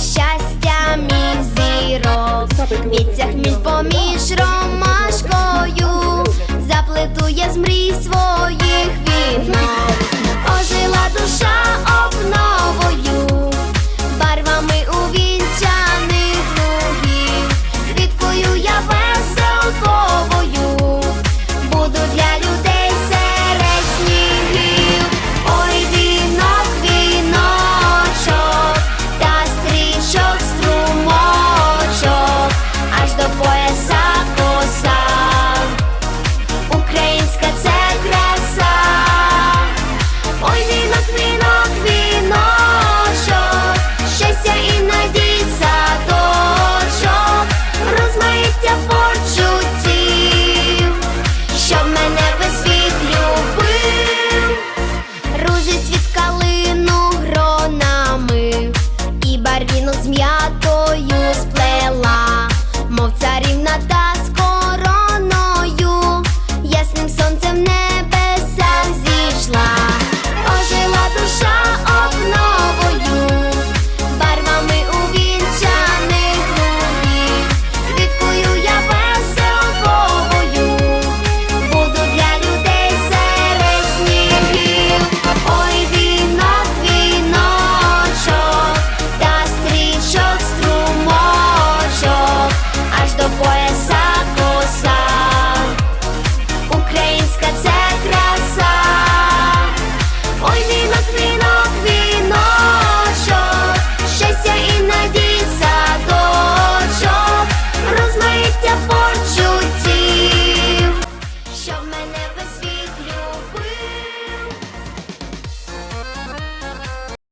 щастя, павутину з м'ятою сплела, мов царівна та з короною, ясним сонцем небеса зійшла.